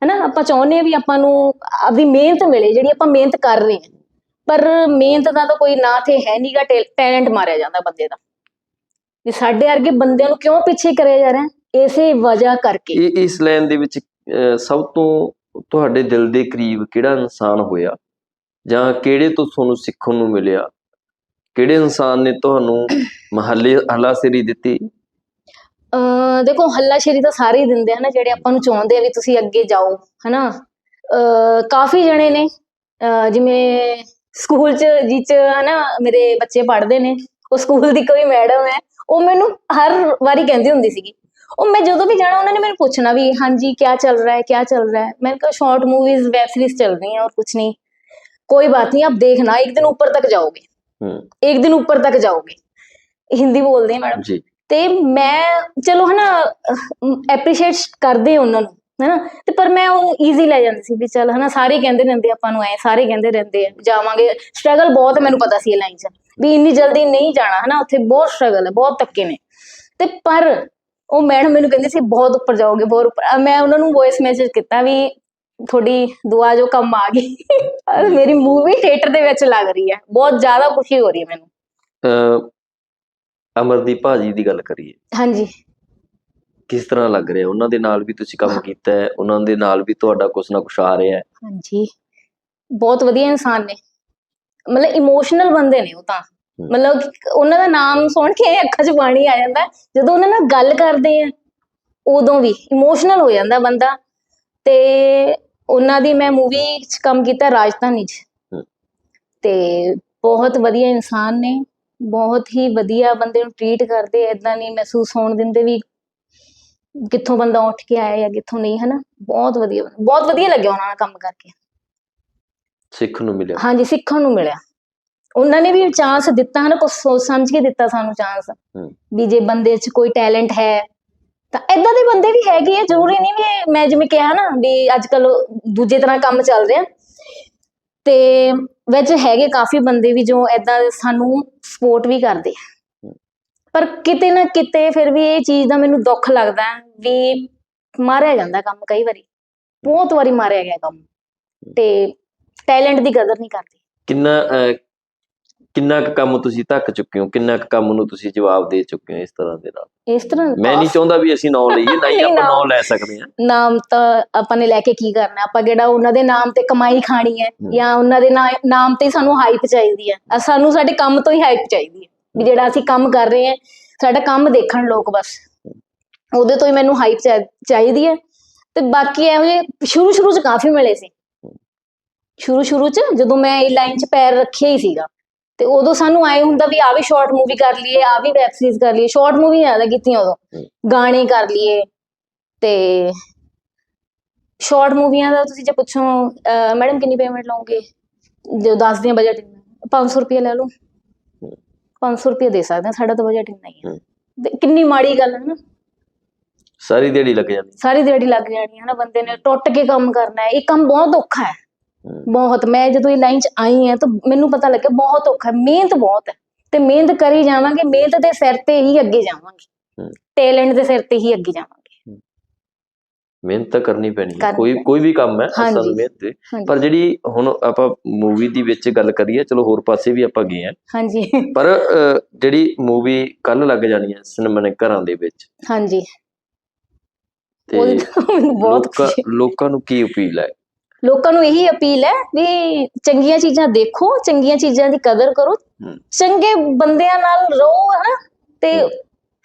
ਹਨਾ? ਆਪਾਂ ਚਾਹੁੰਦੇ ਹਾਂ ਵੀ ਆਪਾਂ ਨੂੰ ਆਪਦੀ ਮਿਹਨਤ ਮਿਲੇ, ਜਿਹੜੀ ਆਪਾਂ ਮਿਹਨਤ ਕਰ ਰਹੇ ਹਾਂ। ਪਰ ਮਿਹਨਤ ਦਾ ਤਾਂ ਕੋਈ ਨਾ ਤੇ ਹੈ ਨਹੀਂਗਾ ਟੈਲੈਂਟ ਮਾਰਿਆ ਜਾਂਦਾ ਬੰਦੇ ਦਾ। ਵੀ ਸਾਡੇ ਵਰਗੇ ਬੰਦਿਆਂ ਨੂੰ ਕਿਉਂ ਪਿੱਛੇ ਕਰਿਆ ਜਾ ਰਿਹਾ? ਇਸੇ ਵਜ੍ਹਾ ਕਰਕੇ। ਇਸ ਲਾਈਨ ਦੇ ਵਿੱਚ ਸਭ ਤੋਂ ਤੁਹਾਡੇ ਦਿਲ ਦੇ ਕਰੀਬ ਕਿਹੜਾ ਇਨਸਾਨ ਹੋਇਆ? ਜਾਂ ਕਿਹੜੇ ਤੋਂ ਤੁਹਾਨੂੰ ਸਿੱਖਣ ਨੂੰ ਮਿਲਿਆ? ਕਿਹੜੇ ਇਨਸਾਨ ਨੇ ਤੁਹਾਨੂੰ ਮਹੱਲੇ ਹਲਾਸੇਰੀ ਦਿੱਤੀ? ਅਹ ਦੇਖੋ, ਹੱਲਾਸ਼ੇਰੀ ਤਾਂ ਸਾਰੇ ਹੀ ਦਿੰਦੇ ਹਨ ਜਿਹੜੇ ਆਪਾਂ ਨੂੰ ਚਾਹੁੰਦੇ ਆ ਵੀ ਤੁਸੀਂ ਅੱਗੇ ਜਾਓ, ਹਨਾ? ਅਹ ਕਾਫੀ ਜਣੇ ਨੇ ਜਿਵੇਂ ਸਕੂਲ ਚ ਜਿੱਚ ਹਨਾ, ਮੇਰੇ ਬੱਚੇ ਪੜ੍ਹਦੇ ਨੇ, ਉਹ ਸਕੂਲ ਦੀ ਕੋਈ ਮੈਡਮ ਹੈ, ਉਹ ਮੈਨੂੰ ਹਰ ਵਾਰੀ ਕਹਿੰਦੀ ਹੁੰਦੀ ਸੀਗੀ ਉਹ ਮੈਂ ਜਦੋਂ ਵੀ ਜਾਣਾ ਉਹਨਾਂ ਨੇ ਮੈਨੂੰ ਪੁੱਛਣਾ ਵੀ ਹਾਂਜੀ ਕੀ ਚੱਲ रहा है क्या चल रहा है मैंने कहा शॉर्ट मूवीज वेब सीरीज चल रही हैं और कुछ नहीं कोई बात नहीं आप देखना एक दिन ऊपर तक जाओगे ਹੂੰ एक दिन ऊपर तक जाओगे हिंदी बोलते हैं मैडम ਜੀ ਤੇ ਮੈਂ ਚਲੋ ਹਨਾ ਐਪਰੀਸ਼ੀਏਟ ਕਰਦੇ ਆ ਉਹਨਾਂ ਨੂੰ ਹੈਨਾ ਤੇ ਪਰ ਮੈਂ ਉਹ ਈਜ਼ੀ ਲੈ ਜਾਂਦੀ ਸੀ ਵੀ ਚਲ ਹਨਾ ਸਾਰੇ ਕਹਿੰਦੇ ਰਹਿੰਦੇ ਆਪਾਂ ਨੂੰ ਐ ਸਾਰੇ ਕਹਿੰਦੇ ਰਹਿੰਦੇ ਆ ਜਾਵਾਂਗੇ ਸਟਰਗਲ ਬਹੁਤ ਹੈ ਮੈਨੂੰ ਪਤਾ ਸੀ ਇਹ ਲਾਈਨ 'ਚ ਵੀ ਇੰਨੀ ਜਲਦੀ ਨਹੀਂ ਜਾਣਾ ਹਨਾ ਉੱਥੇ ਬਹੁਤ ਸਟਰਗਲ ਹੈ ਬਹੁਤ ਧੱਕੇ ਨੇ ਤੇ ਪਰ ਉਹ ਮੈਡਮ ਮੈਨੂੰ ਕਹਿੰਦੀ ਸੀ ਬਹੁਤ ਉੱਪਰ ਜਾਓਗੇ ਬਹੁਤ ਉੱਪਰ ਮੈਂ ਉਹਨਾਂ ਨੂੰ ਵੌਇਸ ਮੈਸੇਜ ਕੀਤਾ ਵੀ ਤੁਹਾਡੀ ਦੁਆ ਜੋ ਕੰਮ ਆ ਗਈ ਮੇਰੀ ਮੂਵੀ ਥੀਏਟਰ ਦੇ ਵਿੱਚ ਲੱਗ ਰਹੀ ਹੈ। ਬਹੁਤ ਜ਼ਿਆਦਾ ਖੁਸ਼ੀ ਹੋ ਰਹੀ ਹੈ ਮੈਨੂੰ। ਅਮਰਦੀਪ ਭਾਜੀ ਦੀ ਗੱਲ ਕਰੀਏ। ਹਾਂਜੀ। ਕਿਸ ਤਰ੍ਹਾਂ ਲੱਗ ਰਿਹਾ? ਉਹਨਾਂ ਦੇ ਨਾਲ ਵੀ ਤੁਸੀਂ ਕੰਮ ਕੀਤਾ ਹੈ ਉਹਨਾਂ ਦੇ ਨਾਲ ਵੀ ਤੁਹਾਡਾ ਕੁਛ ਨਾ ਕੁਛ ਆ ਰਿਹਾ ਹੈ। ਹਾਂਜੀ। ਬਹੁਤ ਵਧੀਆ ਇਨਸਾਨ ਨੇ। ਮਤਲਬ ਇਮੋਸ਼ਨਲ ਬੰਦੇ ਨੇ ਉਹ ਤਾਂ। ਮਤਲਬ ਉਹਨਾਂ ਦਾ ਨਾਮ ਸੁਣ ਕੇ ਅੱਖਾਂ 'ਚ ਪਾਣੀ ਆ ਜਾਂਦਾ। ਜਦੋਂ ਉਹਨਾਂ ਨਾਲ ਗੱਲ ਕਰਦੇ ਆ ਉਦੋਂ ਵੀ ਇਮੋਸ਼ਨਲ ਹੋ ਜਾਂਦਾ ਬੰਦਾ। ਤੇ ਉਹਨਾਂ ਦੀ ਮੈਂ ਮੂਵੀ 'ਚ ਕੰਮ ਕੀਤਾ ਰਾਜਧਾਨੀ 'ਚ। ਤੇ ਬਹੁਤ ਵਧੀਆ ਇਨਸਾਨ ਨੇ ਬਹੁਤ ਹੀ ਵਧੀਆ ਬੰਦੇ ਨੂੰ ਟਰੀਟ ਕਰਦੇ ਐਦਾਂ ਨਹੀਂ ਮਹਿਸੂਸ ਹੋਣ ਦਿੰਦੇ ਵੀ ਕਿੱਥੋਂ ਬੰਦਾ ਉੱਠ ਕੇ ਆਇਆ ਜਾਂ ਕਿੱਥੋਂ ਨਹੀਂ ਹਨਾ? ਬਹੁਤ ਵਧੀਆ ਬਹੁਤ ਵਧੀਆ ਲੱਗਿਆ ਉਹਨਾਂ ਨਾਲ ਕੰਮ ਕਰਕੇ। ਸਿੱਖਣ ਨੂੰ ਮਿਲਿਆ। ਹਾਂਜੀ ਸਿੱਖਣ ਨੂੰ ਮਿਲਿਆ। ਉਹਨਾਂ ਨੇ ਵੀ ਚਾਂਸ ਦਿੱਤਾ ਹਨ ਕੁਝ ਸੋਚ ਸਮਝ ਕੇ ਦਿੱਤਾ ਸਾਨੂੰ ਚਾਂਸ। ਵੀ ਜੇ ਬੰਦੇ 'ਚ ਕੋਈ ਟੈਲੈਂਟ ਹੈ ਤਾਂ ਏਦਾਂ ਦੇ ਬੰਦੇ ਵੀ ਹੈਗੇ ਆ ਜ਼ਰੂਰੀ ਨਹੀਂ ਵੀ ਮੈਂ ਜਿਵੇਂ ਕਿਹਾ ਨਾ ਵੀ ਅੱਜ ਕੱਲ ਦੂਜੇ ਤਰ੍ਹਾਂ ਕੰਮ ਚੱਲ ਰਿਹਾ। ਤੇ ਵਿੱਚ ਹੈਗੇ ਕਾਫੀ ਬੰਦੇ ਵੀ ਜੋ ਏਦਾਂ ਸਾਨੂੰ ਸਪੋਰਟ ਵੀ ਕਰਦੇ ਆ। ਪਰ ਕਿਤੇ ਨਾ ਕਿਤੇ ਫਿਰ ਵੀ ਇਹ ਚੀਜ਼ ਦਾ ਮੈਨੂੰ ਦੁੱਖ ਲੱਗਦਾ ਵੀ ਮਾਰਿਆ ਜਾਂਦਾ ਕੰਮ ਕਈ ਵਾਰੀ। ਬਹੁਤ ਵਾਰੀ ਮਾਰਿਆ ਗਿਆ ਕੰਮ। ਤੇ ਟੈਲੈਂਟ ਦੀ ਕਦਰ ਨਹੀਂ ਕਰਦੇ। ਕਿੰਨਾ ਕਿੰਨਾ ਕੁ ਕੰਮ ਤੁਸੀਂ ਧੱਕ ਚੁੱਕੇ ਹੋ? ਕਿੰਨਾ ਕੁ ਕੰਮ ਨੂੰ ਤੁਸੀਂ ਜਵਾਬ ਦੇ ਚੁੱਕੇ ਹੋ ਇਸ ਤਰ੍ਹਾਂ ਦੇ ਨਾਲ? ਇਸ ਤਰ੍ਹਾਂ ਮੈਂ ਨਹੀਂ ਚਾਹੁੰਦਾ ਵੀ ਅਸੀਂ ਨਾਂ ਲਈਏ ਨਾ ਹੀ ਆਪਾਂ ਨਾ। ਲੈ ਸਕਦੇ ਹਾਂ। ਨਾਮ ਤਾਂ ਆਪਾਂ ਨੇ ਲੈ ਕੇ ਕੀ ਕਰਨਾ? ਆਪਾਂ ਕਿਹੜਾ ਉਹਨਾਂ ਦੇ ਨਾਮ ਤੇ ਕਮਾਈ ਖਾਣੀ ਹੈ। ਜਾਂ ਉਹਨਾਂ ਦੇ ਨਾਮ ਤੇ ਸਾਨੂੰ ਹਾਈਪ ਚਾਹੀਦੀ ਹੈ? ਸਾਨੂੰ ਸਾਡੇ ਕੰਮ ਤੋਂ ਹੀ ਹਾਈਪ ਚਾਹੀਦੀ ਹੈ ਵੀ ਜਿਹੜਾ ਅਸੀਂ ਕੰਮ ਕਰ ਰਹੇ ਹਾਂ ਸਾਡਾ ਕੰਮ ਦੇਖਣ ਲੋਕ ਬਸ। ਉਹਦੇ ਤੋਂ ਹੀ ਮੈਨੂੰ ਹਾਈਪ ਚਾਹੀਦੀ ਹੈ। ਤੇ ਬਾਕੀ ਇਹੋ ਜਿਹੇ ਸ਼ੁਰੂ ਸ਼ੁਰੂ ਚ ਕਾਫੀ ਮਿਲੇ ਸੀ। ਸ਼ੁਰੂ ਸ਼ੁਰੂ ਚ ਜਦੋਂ ਮੈਂ ਇਹ ਲਾਈਨ ਚ ਪੈਰ ਰੱਖਿਆ ਹੀ ਸੀਗਾ। ਤੇ ਉਦੋਂ ਸਾਨੂੰ ਆਏ ਹੁੰਦਾ ਵੀ ਆ ਵੀ ਸ਼ਾਰਟ ਮੂਵੀ ਕਰ ਲਈਏ ਆ ਵੀ ਵੈਬ ਸੀਰੀਜ਼ ਕਰ ਲਈਏ ਸ਼ਾਰਟ ਮੂਵੀ ਜ਼ਿਆਦਾ ਕੀਤੀਆਂ ਉਦੋਂ। ਗਾਣੇ ਕਰ ਲਈਏ ਤੇ ਸ਼ਾਰਟ ਮੂਵੀਆਂ ਦਾ ਤੁਸੀਂ ਜੇ ਪੁੱਛੋ ਮੈਡਮ ਕਿੰਨੀ ਪੇਮੈਂਟ ਲਓਗੇ? ਜੋ ਦੱਸਦੇ ਆ ਬਜਟ 500 ਰੁਪਏ ਲੈ ਲਓ। 500 ਰੁਪਏ ਦੇ ਸਕਦੇ ਹਾਂ ਸਾਡਾ ਤਾਂ ਬਜਟ ਇੰਨਾ ਹੀ ਕਿੰਨੀ ਮਾੜੀ ਗੱਲ ਹੈ ਨਾ। ਸਾਰੀ ਦਿਹਾੜੀ ਲੱਗ ਜਾਂਦੀ। ਸਾਰੀ ਦਿਹਾੜੀ ਲੱਗ ਜਾਣੀ ਹੈ ਨਾ ਬੰਦੇ ਨੇ ਟੁੱਟ ਕੇ ਕੰਮ ਕਰਨਾ ਹੈ। ਇਹ ਕੰਮ ਬਹੁਤ ਔਖਾ ਹੈ। ਬਹੁਤ। ਮੈਂ ਜਦੋਂ ਇਹ ਲਾਈਨ 'ਚ ਆਈ ਹਾਂ ਤਾਂ ਮੈਨੂੰ ਪਤਾ ਲੱਗਿਆ ਬਹੁਤ ਔਖਾ ਹੈ ਮਿਹਨਤ ਬਹੁਤ ਹੈ। ਤੇ ਮਿਹਨਤ ਕਰੀ ਜਾਵਾਂਗੇ ਮਿਹਨਤ ਦੇ ਸਿਰ ਤੇ ਹੀ ਅੱਗੇ ਜਾਵਾਂਗੇ। ਟੈਲੈਂਟ ਦੇ ਸਿਰ ਤੇ ਹੀ ਅੱਗੇ ਜਾਵਾਂਗੇ। ਮਿਹਨਤ ਤਾਂ ਕਰਨੀ ਪੈਣੀ ਹੈ। ਕੋਈ। ਕੋਈ ਵੀ ਕੰਮ ਹੈ ਅਸਾਂ ਹਾਂਜੀ। ਮਿਹਨਤ ਤੇ। ਪਰ ਜਿਹੜੀ ਹੁਣ ਆਪਾਂ ਮੂਵੀ ਦੀ ਵਿੱਚ ਗੱਲ ਕਰੀਏ ਚਲੋ ਹੋਰ ਪਾਸੇ ਵੀ ਆਪਾਂ ਗਏ ਆ ਹਾਂਜੀ। ਪਰ ਜਿਹੜੀ ਮੂਵੀ ਕੱਲ ਲੱਗ ਜਾਣੀ ਹੈ ਸਿਨੇਮਾ ਘਰਾਂ ਦੇ ਵਿੱਚ। ਹਾਂਜੀ। ਤੇ ਬਹੁਤ ਲੋਕਾਂ ਨੂੰ ਕੀ ਅਪੀਲ ਹੈ? ਲੋਕਾਂ ਨੂੰ ਇਹੀ ਅਪੀਲ ਹੈ ਵੀ ਚੰਗੀਆਂ ਚੀਜ਼ਾਂ ਦੇਖੋ ਚੰਗੀਆਂ ਚੀਜ਼ਾਂ ਦੀ ਕਦਰ ਕਰੋ। ਚੰਗੇ ਬੰਦਿਆਂ ਨਾਲ ਰਹੋ ਹਨਾ? ਤੇ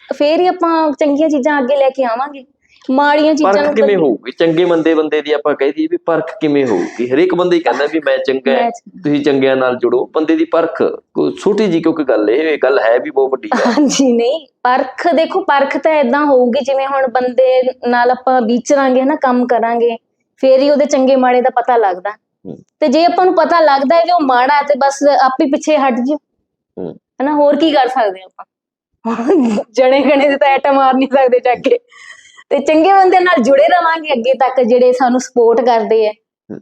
ਫੇਰ ਹੀ ਆਪਾਂ ਚੰਗੀਆਂ ਚੀਜ਼ਾਂ ਅੱਗੇ ਲੈ ਕੇ ਆਵਾਂਗੇ। ਮਾੜੀਆਂ ਚੀਜ਼ਾਂ ਪਰਖ ਨੂੰ ਕਿਵੇਂ ਹੋਊਗੀ? ਚੰਗੇ ਬੰਦੇ ਬੰਦੇ ਦੀ ਆਪਾਂ ਕਹਿ ਦਈਏ ਵੀ ਪਰਖ ਕਿਵੇਂ ਹੋਊਗੀ? ਹਰੇਕ ਬੰਦਾ ਹੀ ਕਹਿੰਦਾ ਵੀ ਮੈਂ ਚੰਗਾ ਤੁਸੀਂ ਚੰਗਿਆਂ ਨਾਲ ਜੁੜੋ। ਬੰਦੇ ਦੀ ਪਰਖ ਕੋਈ ਛੋਟੀ ਜੀ ਕਿਉਂਕਿ ਗੱਲ ਇਹ ਇਹ ਗੱਲ ਹੈ ਵੀ ਬਹੁਤ ਵੱਡੀ ਹੈ ਹਾਂਜੀ ਨਹੀਂ ਪਰਖ ਦੇਖੋ ਪਰਖ ਤਾਂ ਇਦਾਂ ਹੋਊਗੀ ਜਿਵੇਂ ਹੁਣ ਬੰਦੇ ਨਾਲ ਆਪਾਂ ਵਿਚਰਾਂਗੇ ਨਾ ਕੰਮ ਕਰਾਂਗੇ। ਫੇਰ ਹੀ ਉਹਦੇ ਚੰਗੇ ਮਾੜੇ ਦਾ ਪਤਾ ਲੱਗਦਾ। ਤੇ ਜੇ ਆਪਾਂ ਨੂੰ ਪਤਾ ਲੱਗਦਾ ਹੈ ਕਿ ਉਹ ਮਾੜਾ ਹੈ ਤੇ ਬਸ ਆਪੇ ਪਿੱਛੇ ਹਟ ਜਿਓ। ਹਨਾ ਹੋਰ ਕੀ ਕਰ ਸਕਦੇ ਆਪਾਂ? ਜਣੇ ਗਣੇ ਦੇ ਤਾਂ ਐਟਾ ਮਾਰ ਨਹੀਂ ਸਕਦੇ ਚੱਕ ਕੇ। ਤੇ ਚੰਗੇ ਬੰਦੇ ਨਾਲ ਜੁੜੇ ਰਵਾਂਗੇ ਅੱਗੇ ਤੱਕ ਜਿਹੜੇ ਸਾਨੂੰ ਸਪੋਰਟ ਕਰਦੇ ਆ।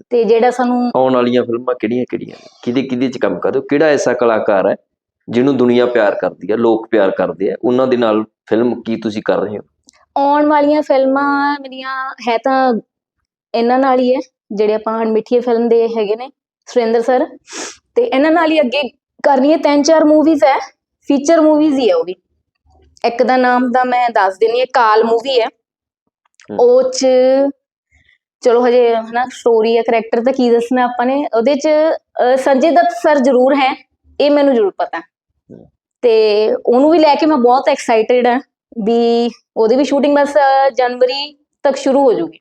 ਤੇ ਜਿਹੜਾ ਸਾਨੂੰ ਆਉਣ ਵਾਲੀਆਂ ਫਿਲਮਾਂ ਕਿਹੜੀਆਂ ਕਿਹੜੀਆਂ ਕਿਹਦੇ ਕਿਹਦੇ ਚ ਕੰਮ ਕਰਦੇ ਹੋ? ਕਿਹੜਾ ਐਸਾ ਕਲਾਕਾਰ ਹੈ ਜਿਹਨੂੰ ਦੁਨੀਆ ਪਿਆਰ ਕਰਦੀ ਹੈ ਲੋਕ ਪਿਆਰ ਕਰਦੇ ਆ ਉਹਨਾਂ ਦੇ ਨਾਲ ਫਿਲਮ ਕੀ ਤੁਸੀਂ ਕਰ ਰਹੇ ਹੋ? ਆਉਣ ਵਾਲੀਆਂ ਫਿਲਮਾਂ ਮੇਰੀਆਂ ਹੈ ਤਾਂ ਇਹਨਾਂ ਨਾਲ ਹੀ ਹੈ ਜਿਹੜੇ ਆਪਾਂ ਮਿੱਠੀਏ ਫਿਲਮ ਦੇ ਹੈਗੇ ਨੇ ਸੁਰਿੰਦਰ ਸਰ ਤੇ ਇਹਨਾਂ ਨਾਲ ਹੀ ਅੱਗੇ ਕਰਨੀ ਹੈ ਤਿੰਨ ਚਾਰ ਮੂਵੀਜ਼ ਹੈ ਫੀਚਰ ਮੂਵੀਜ਼ ਹੀ ਹੈ ਉਹ ਵੀ। ਇੱਕ ਦਾ ਨਾਮ ਤਾਂ ਮੈਂ ਦੱਸ ਦਿੰਨੀ ਹੈ ਕਾਲ ਮੂਵੀ ਹੈ। ਉਹ ਚ ਚਲੋ ਹਜੇ ਹਨਾ ਸਟੋਰੀ ਹੈ ਕਰੈਕਟਰ ਤਾਂ ਕੀ ਦੱਸਣਾ ਆਪਾਂ ਨੇ ਉਹਦੇ ਚ ਸੰਜੇ ਦੱਤ ਸਰ ਜ਼ਰੂਰ ਹੈ ਇਹ ਮੈਨੂੰ ਜ਼ਰੂਰ ਪਤਾ। ਤੇ ਉਹਨੂੰ ਵੀ ਲੈ ਕੇ ਮੈਂ ਬਹੁਤ ਐਕਸਾਈਟਿਡ ਹਾਂ ਵੀ ਉਹਦੀ ਵੀ ਸ਼ੂਟਿੰਗ ਬਸ ਜਨਵਰੀ ਤੱਕ ਸ਼ੁਰੂ ਹੋ ਜੂਗੀ।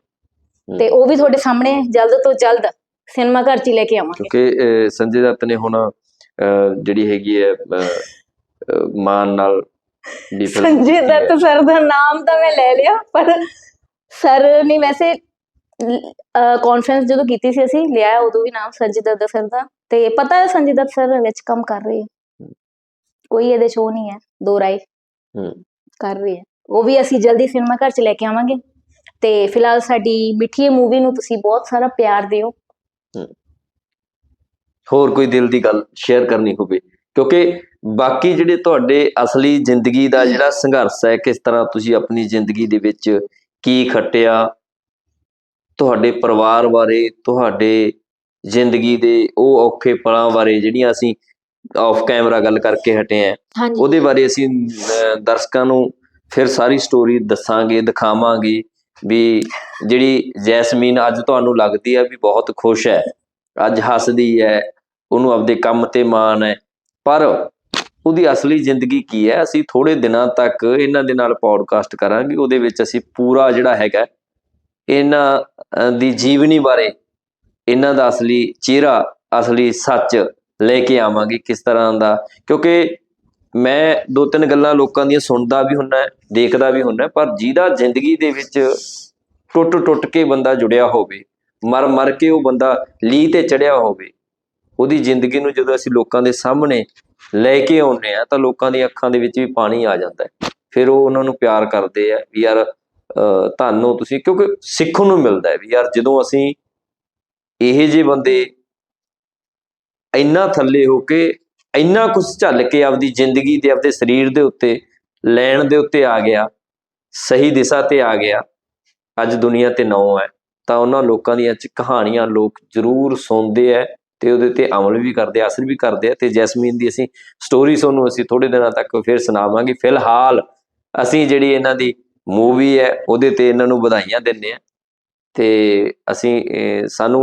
ਤੇ ਉਹ ਵੀ ਤੁਹਾਡੇ ਸਾਹਮਣੇ ਜਲਦ ਤੋਂ ਜਲਦ ਸਿਨੇਮਾ ਘਰ ਚ ਲੈ ਕੇ ਆਵਾਂਗੇ। ਕਿਉਂਕਿ ਸੰਜੇ ਦੱਤ ਨੇ ਹੁਣ ਜਿਹੜੀ ਹੈਗੀ ਹੈ ਮਾਨ ਨਾਲ ਦੀ film ਸੰਜੇ। ਦੱਤ ਸਰ ਦਾ ਨਾਮ ਤਾਂ ਮੈਂ ਲੈ ਲਿਆ ਪਰ ਸਰ ਨੇ ਵੈਸੇ ਕਾਨਫਰੰਸ ਜਦੋਂ ਕੀਤੀ ਸੀ ਅਸੀਂ ਲਿਆ ਉਦੋਂ ਵੀ ਨਾਮ ਸੰਜੇ ਦੱਤ ਸਰ ਦਾ। ਤੇ ਪਤਾ ਹੈ ਸੰਜੇ ਦੱਤ ਸਰ ਵਿੱਚ ਕੰਮ ਕਰ ਰਹੇ ਹੈ। ਕੋਈ ਇਹਦੇ ਉਹ ਨਹੀਂ ਹੈ ਦੋ ਰਾਏ ਹੂੰ। ਕਰ ਰਹੇ ਹੈ। ਉਹ ਵੀ ਅਸੀਂ ਜਲਦੀ ਸਿਨੇਮਾ ਘਰ ਚ ਲੈ ਕੇ ਆਵਾਂਗੇ। ਤੇ ਫਿਲਹਾਲ ਸਾਡੀ ਮਿੱਠੀਏ ਮੂਵੀ ਨੂੰ ਤੁਸੀਂ ਬਹੁਤ ਸਾਰਾ ਪਿਆਰ ਦਿਓ। ਹੋਰ ਕੋਈ ਦਿਲ ਦੀ ਗੱਲ ਸ਼ੇਅਰ ਕਰਨੀ ਹੋਵੇ? ਕਿਉਂਕਿ ਬਾਕੀ ਜਿਹੜੇ ਤੁਹਾਡੇ ਅਸਲੀ ਜ਼ਿੰਦਗੀ ਦਾ ਜਿਹੜਾ ਸੰਘਰਸ਼ ਹੈ ਕਿਸ ਤਰ੍ਹਾਂ ਤੁਸੀਂ ਆਪਣੀ ਜ਼ਿੰਦਗੀ ਦੇ ਵਿੱਚ ਕੀ ਖੱਟਿਆ? ਤੁਹਾਡੇ ਪਰਿਵਾਰ ਬਾਰੇ ਤੁਹਾਡੇ ਜ਼ਿੰਦਗੀ ਦੇ ਉਹ ਔਖੇ ਪਲਾਂ ਬਾਰੇ ਜਿਹੜੀਆਂ ਅਸੀਂ ਆਫ ਕੈਮਰਾ ਗੱਲ ਕਰਕੇ ਹਟੇ ਆ ਉਹਦੇ ਬਾਰੇ ਅਸੀਂ ਦਰਸ਼ਕਾਂ ਨੂੰ ਫਿਰ ਸਾਰੀ ਸਟੋਰੀ ਦੱਸਾਂਗੇ ਦਿਖਾਵਾਂਗੇ। ਵੀ ਜਿਹੜੀ ਜੈਸਮੀਨ ਅੱਜ ਤੁਹਾਨੂੰ ਲੱਗਦੀ ਹੈ ਵੀ ਬਹੁਤ ਖੁਸ਼ ਹੈ, ਅੱਜ ਹੱਸਦੀ ਹੈ, ਉਹਨੂੰ ਆਪਦੇ ਕੰਮ ਤੇ ਮਾਣ ਹੈ, ਪਰ ਉਹਦੀ ਅਸਲੀ ਜ਼ਿੰਦਗੀ ਕੀ ਹੈ? ਅਸੀਂ ਥੋੜੇ ਦਿਨਾਂ ਤੱਕ ਇਹਨਾਂ ਦੇ ਨਾਲ ਪੌਡਕਾਸਟ ਕਰਾਂਗੇ, ਉਹਦੇ ਵਿੱਚ ਅਸੀਂ ਪੂਰਾ ਜਿਹੜਾ ਹੈਗਾ, ਇਹਨਾਂ ਦੀ ਜੀਵਨੀ ਬਾਰੇ ਇਹਨਾਂ ਦਾ ਅਸਲੀ ਚਿਹਰਾ, ਅਸਲੀ ਸੱਚ ਲੈ ਕੇ ਆਵਾਂਗੇ ਕਿਸ ਤਰ੍ਹਾਂ ਦਾ, ਕਿਉਂਕਿ ਮੈਂ ਦੋ ਤਿੰਨ ਗੱਲਾਂ ਲੋਕਾਂ ਦੀਆਂ ਸੁਣਦਾ ਵੀ ਹੁੰਨਾ ਦੇਖਦਾ ਵੀ ਹੁੰਨਾ ਪਰ ਜਿਹਦਾ ਜ਼ਿੰਦਗੀ ਦੇ ਵਿੱਚ ਟੁੱਟ ਟੁੱਟ ਕੇ ਬੰਦਾ ਜੁੜਿਆ ਹੋਵੇ ਮਰ ਮਰ ਕੇ ਉਹ ਬੰਦਾ ਲੀਹ ਤੇ ਚੜਿਆ ਹੋਵੇ ਉਹਦੀ ਜ਼ਿੰਦਗੀ ਨੂੰ ਜਦੋਂ ਅਸੀਂ ਲੋਕਾਂ ਦੇ ਸਾਹਮਣੇ ਲੈ ਕੇ ਆਉਂਦੇ ਆ ਤਾਂ ਲੋਕਾਂ ਦੀਆਂ ਅੱਖਾਂ ਦੇ ਵਿੱਚ ਵੀ ਪਾਣੀ ਆ ਜਾਂਦਾ ਹੈ। ਫਿਰ ਉਹ ਉਹਨਾਂ ਨੂੰ ਪਿਆਰ ਕਰਦੇ ਆ ਵੀ ਯਾਰ ਅਹ, ਤੁਹਾਨੂੰ ਤੁਸੀਂ ਕਿਉਂਕਿ ਸਿੱਖਣ ਨੂੰ ਮਿਲਦਾ ਹੈ ਵੀ ਯਾਰ ਜਦੋਂ ਅਸੀਂ ਇਹੋ ਜਿਹੇ ਬੰਦੇ ਇੰਨਾ ਥੱਲੇ ਹੋ ਕੇ ਇੰਨਾ ਕੁਝ ਝੱਲ ਕੇ ਆਪਦੀ ਜ਼ਿੰਦਗੀ ਦੇ ਆਪਦੇ ਸਰੀਰ ਦੇ ਉੱਤੇ ਲੈਣ ਦੇ ਉੱਤੇ ਆ ਗਿਆ ਸਹੀ ਦਿਸ਼ਾ ਤੇ ਆ ਗਿਆ ਅੱਜ ਦੁਨੀਆ ਤੇ ਨੌ ਹੈ ਤਾਂ ਉਹਨਾਂ ਲੋਕਾਂ ਦੀਆਂ ਚ ਕਹਾਣੀਆਂ ਲੋਕ ਜ਼ਰੂਰ ਸੁਣਦੇ ਆ ਤੇ ਉਹਦੇ ਤੇ ਅਮਲ ਵੀ ਕਰਦੇ ਆ, ਅਸਰ ਵੀ ਕਰਦੇ ਆ ਤੇ ਜੈਸਮੀਨ ਦੀ ਅਸੀਂ ਸਟੋਰੀ ਤੁਹਾਨੂੰ ਅਸੀਂ ਥੋੜੇ ਦਿਨਾਂ ਤੱਕ ਫਿਰ ਸੁਣਾਵਾਂਗੇ। ਫਿਲਹਾਲ ਅਸੀਂ ਜਿਹੜੀ ਇਹਨਾਂ ਦੀ ਮੂਵੀ ਹੈ ਉਹਦੇ ਤੇ ਇਹਨਾਂ ਨੂੰ ਵਧਾਈਆਂ ਦਿੰਦੇ ਆ ਤੇ ਅਸੀਂ ਸਾਨੂੰ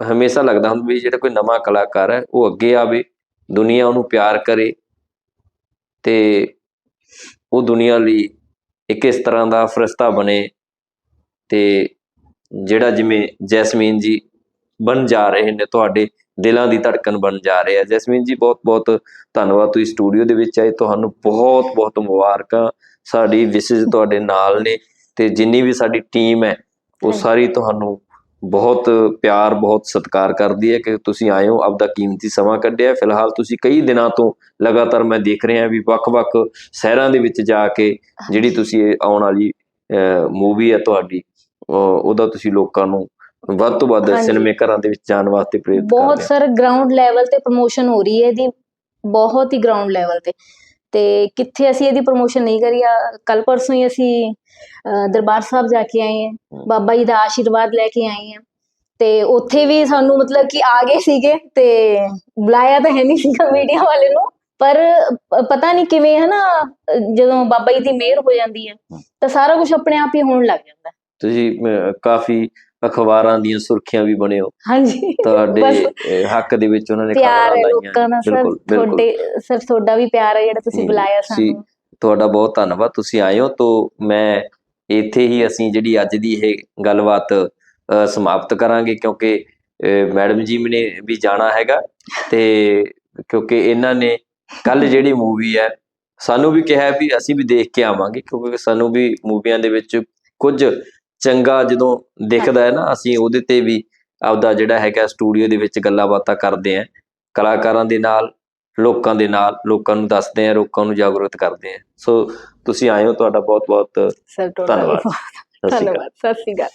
ਹਮੇਸ਼ਾ ਲੱਗਦਾ ਹੁੰਦਾ ਵੀ ਜਿਹੜਾ ਕੋਈ ਨਵਾਂ ਕਲਾਕਾਰ ਹੈ ਉਹ ਅੱਗੇ ਆਵੇ। ਦੁਨੀਆ ਉਹਨੂੰ ਪਿਆਰ ਕਰੇ ਤੇ ਉਹ ਦੁਨੀਆ ਲਈ ਇੱਕ ਇਸ ਤਰ੍ਹਾਂ ਦਾ ਫਰਿਸ਼ਤਾ ਬਣੇ ਤੇ ਜਿਹੜਾ ਜਿਵੇਂ ਜੈਸਮੀਨ ਜੀ ਬਣ ਜਾ ਰਹੇ ਨੇ ਤੁਹਾਡੇ ਦਿਲਾਂ ਦੀ ਧੜਕਨ ਬਣ ਜਾ ਰਹੇ ਆ। ਜੈਸਮੀਨ ਜੀ ਬਹੁਤ ਬਹੁਤ ਧੰਨਵਾਦ। ਤੁਸੀਂ ਸਟੂਡੀਓ ਦੇ ਵਿੱਚ ਆਏ ਤੁਹਾਨੂੰ ਬਹੁਤ ਬਹੁਤ ਮੁਬਾਰਕਾਂ। ਸਾਡੀ ਵਿਸ਼ੇਸ਼ ਤੁਹਾਡੇ ਨਾਲ ਨੇ ਤੇ ਜਿੰਨੀ ਵੀ ਸਾਡੀ ਟੀਮ ਹੈ ਉਹ। ਸਾਰੀ ਤੁਹਾਨੂੰ ਬਹੁਤ ਪਿਆਰ ਬਹੁਤ ਸਤਿਕਾਰ ਕਰਦੀ ਹੈ ਕਿ ਤੁਸੀਂ ਆਏ ਹੋ ਆਪਦਾ ਕੀਮਤੀ ਸਮਾਂ ਕੱਢਿਆ। ਫਿਲਹਾਲ ਤੁਸੀਂ ਕਈ ਦਿਨਾਂ ਤੋਂ ਲਗਾਤਾਰ ਮੈਂ ਦੇਖ ਰਿਹਾ ਵੀ ਵੱਖ-ਵੱਖ ਸ਼ਹਿਰਾਂ ਦੇ ਵਿੱਚ ਜਾ ਕੇ ਜਿਹੜੀ ਤੁਸੀਂ ਇਹ ਆਉਣ ਵਾਲੀ ਮੂਵੀ ਹੈ ਤੁਹਾਡੀ ਉਹ- ਉਹਦਾ ਤੁਸੀਂ ਲੋਕਾਂ ਨੂੰ ਵੱਧ ਤੋਂ ਵੱਧ। ਸਿਨੇਮੇ ਘਰਾਂ ਦੇ ਵਿੱਚ ਜਾਣ ਵਾਸਤੇ ਪ੍ਰੇਰਿਤ ਬਹੁਤ ਕਰਦੇ ਹੋ। ਸਰ ਗਰਾਊਂਡ ਲੈਵਲ ਤੇ ਪ੍ਰੋਮੋਸ਼ਨ ਹੋ ਰਹੀ ਹੈ ਇਹਦੀ। ਬਹੁਤ ਹੀ ਗਰਾਊਂਡ ਲੈਵਲ ਤੇ। ਤੇ ਕਿੱਥੇ ਅਸੀਂ ਇਹਦੀ ਪ੍ਰੋਮੋਸ਼ਨ ਨਹੀਂ ਕਰੀ? ਆ ਕੱਲ ਪਰਸੋਂ ਹੀ ਅਸੀਂ ਦਰਬਾਰ ਸਾਹਿਬ ਜਾ ਕੇ ਆਏ ਹਾਂ। ਬਾਬਾ ਜੀ ਦਾ ਆਸ਼ੀਰਵਾਦ ਲੈ ਕੇ ਆਏ ਹਾਂ। ਤੇ ਉੱਥੇ ਵੀ ਸਾਨੂੰ ਮਤਲਬ ਕਿ ਆ ਗਏ ਸੀਗੇ ਤੇ ਬੁਲਾਇਆ ਤਾਂ ਹੈ ਨਹੀਂ ਸੀਗਾ ਮੀਡੀਆ ਵਾਲੇ ਨੂੰ। ਪਰ ਪਤਾ ਨਹੀਂ ਕਿਵੇਂ ਹੈ ਨਾ ਜਦੋਂ ਬਾਬਾ ਜੀ ਦੀ ਮਿਹਰ ਹੋ ਜਾਂਦੀ ਹੈ ਤਾਂ ਸਾਰਾ ਕੁਝ ਆਪਣੇ ਆਪ ਹੀ ਹੋਣ ਲੱਗ ਜਾਂਦਾ। ਤੁਸੀਂ ਕਾਫੀ ਅਖਬਾਰਾਂ ਦੀਆਂ ਸੁਰਖੀਆਂ ਵੀ ਬਣੇ ਹੋ। ਹਾਂਜੀ। ਤੁਹਾਡੇ ਹੱਕ ਦੇ ਵਿੱਚ ਉਹਨਾਂ ਨੇ ਪਿਆਰ ਲੋਕਾਂ ਦਾ ਸਰ ਤੁਹਾਡੇ ਸਰ ਤੁਹਾਡਾ ਵੀ ਪਿਆਰ ਹੈ ਜਿਹੜਾ ਤੁਸੀਂ ਬੁਲਾਇਆ ਸਾਨੂੰ। ਤੁਹਾਡਾ ਬਹੁਤ ਧੰਨਵਾਦ। ਤੁਸੀਂ ਆਏ ਹੋ ਤੋਂ ਮੈਂ ਇੱਥੇ ਹੀ ਅਸੀਂ ਜਿਹੜੀ ਅੱਜ ਦੀ ਇਹ ਗੱਲਬਾਤ ਸਮਾਪਤ ਕਰਾਂਗੇ ਕਿਉਂਕਿ ਮੈਡਮ ਜੀ ਨੇ ਵੀ ਜਾਣਾ ਹੈਗਾ ਤੇ ਕਿਉਂਕਿ ਇਹਨਾਂ ਨੇ ਕੱਲ ਜਿਹੜੀ ਮੂਵੀ ਹੈ ਸਾਨੂੰ ਵੀ ਕਿਹਾ ਵੀ ਅਸੀਂ ਵੀ ਦੇਖ ਕੇ ਆਵਾਂਗੇ ਕਿਉਂਕਿ ਸਾਨੂੰ ਵੀ ਮੂਵੀਆਂ ਦੇ ਵਿੱਚ ਕੁਝ ਚੰਗਾ ਜਦੋਂ ਦਿਖਦਾ ਹੈ ਨਾ ਅਸੀਂ ਉਹਦੇ ਤੇ ਵੀ ਆਪਦਾ ਜਿਹੜਾ ਹੈਗਾ ਸਟੂਡੀਓ ਦੇ ਵਿੱਚ ਗੱਲਾਂ ਬਾਤਾਂ ਕਰਦੇ ਆਂ ਕਲਾਕਾਰਾਂ ਦੇ ਨਾਲ ਲੋਕਾਂ ਦੇ ਨਾਲ ਲੋਕਾਂ ਨੂੰ ਦੱਸਦੇ ਆ ਲੋਕਾਂ ਨੂੰ ਜਾਗਰੂਕ ਕਰਦੇ ਆ ਸੋ ਤੁਸੀਂ ਆਏ ਹੋ ਤੁਹਾਡਾ ਬਹੁਤ ਬਹੁਤ ਧੰਨਵਾਦ ਸਤਿ ਸ਼੍ਰੀ ਅਕਾਲ।